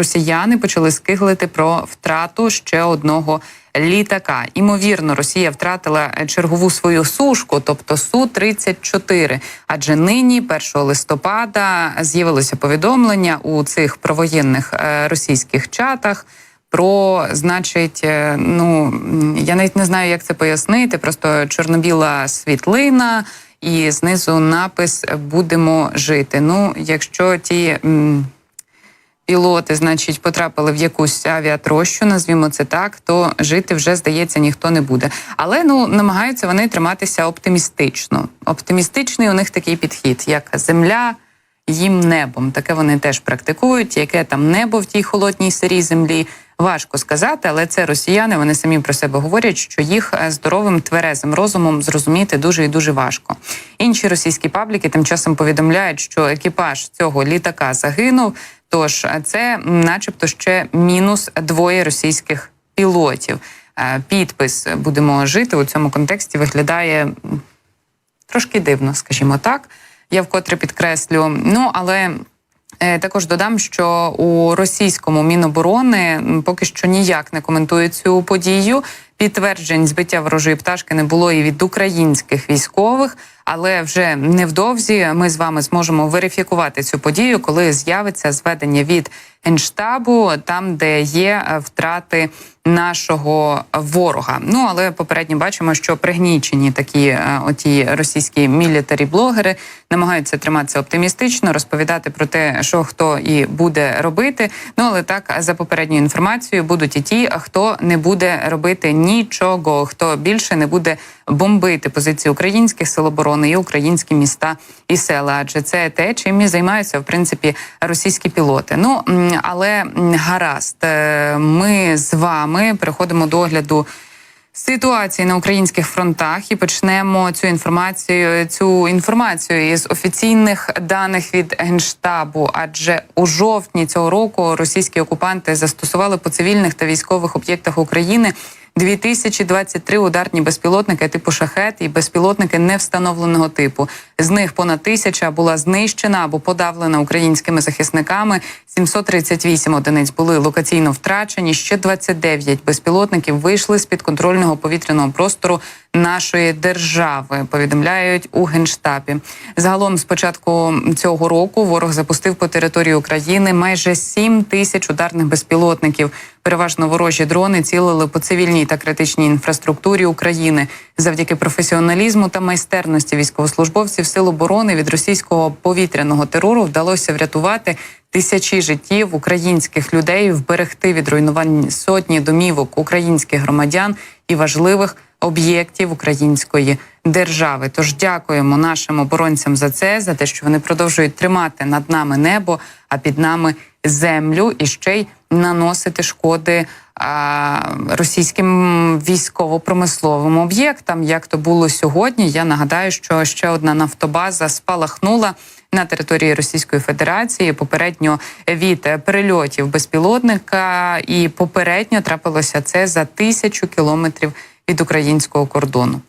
росіяни почали скиглити про втрату ще одного літака. Імовірно, Росія втратила чергову свою сушку, тобто су 34 Адже нині, 1 листопада, з'явилося повідомлення у цих провоєнних е, російських чатах. Про, значить, е, ну я навіть не знаю, як це пояснити. Просто чорнобіла світлина, і знизу напис Будемо жити. Ну, якщо ті пілоти, значить, потрапили в якусь авіатрощу, назвімо це так, то жити вже здається ніхто не буде. Але ну намагаються вони триматися оптимістично. Оптимістичний у них такий підхід, як земля. Їм небом таке вони теж практикують. Яке там небо в тій холодній сирій землі? Важко сказати, але це росіяни. Вони самі про себе говорять, що їх е, здоровим тверезим розумом зрозуміти дуже і дуже важко. Інші російські пабліки тим часом повідомляють, що екіпаж цього літака загинув. Тож е, це, начебто, ще мінус двоє російських пілотів. Е, Підпис будемо жити у цьому контексті виглядає трошки дивно, скажімо так. Я вкотре підкреслю. Ну але також додам, що у російському міноборони поки що ніяк не коментують цю подію. Підтверджень збиття ворожої пташки не було і від українських військових, але вже невдовзі ми з вами зможемо верифікувати цю подію, коли з'явиться зведення від генштабу, там де є е, втрати нашого ворога. Ну але попередньо бачимо, що пригнічені такі е, оті російські мілітарі-блогери намагаються триматися оптимістично, розповідати про те, що хто і буде робити. Ну але так за попередньою інформацією будуть і ті, хто не буде робити нічого, хто більше не буде бомбити позиції українських сил оборони і українські міста і села. Адже це те, чим і займаються в принципі російські пілоти. Ну але гаразд, Е, ми з вами переходимо до огляду. Ситуації на українських фронтах і почнемо цю інформацію. Цю інформацію із офіційних даних від генштабу. Адже у жовтні цього року російські окупанти застосували по цивільних та військових об'єктах України 2023 ударні безпілотники типу шахет і безпілотники невстановленого типу. З них понад тисяча була знищена або подавлена українськими захисниками. 738 одиниць були локаційно втрачені. Ще 29 безпілотників вийшли з підконтрольного повітряного простору нашої держави. Повідомляють у генштабі. Загалом, з початку цього року, ворог запустив по території України майже 7 тисяч ударних безпілотників. Переважно ворожі дрони цілили по цивільній та критичній інфраструктурі України завдяки професіоналізму та майстерності військовослужбовців сил оборони від російського повітряного терору вдалося врятувати тисячі життів українських людей, вберегти від руйнувань сотні домівок українських громадян і важливих об'єктів української держави. Тож дякуємо нашим оборонцям за це, за те, що вони продовжують тримати над нами небо, а під нами землю і ще й наносити шкоди а, російським військово-промисловим об'єктам. Як то було сьогодні? Я нагадаю, що ще одна нафтобаза спалахнула. На території Російської Федерації попередньо від перельотів безпілотника, і попередньо трапилося це за тисячу кілометрів від українського кордону.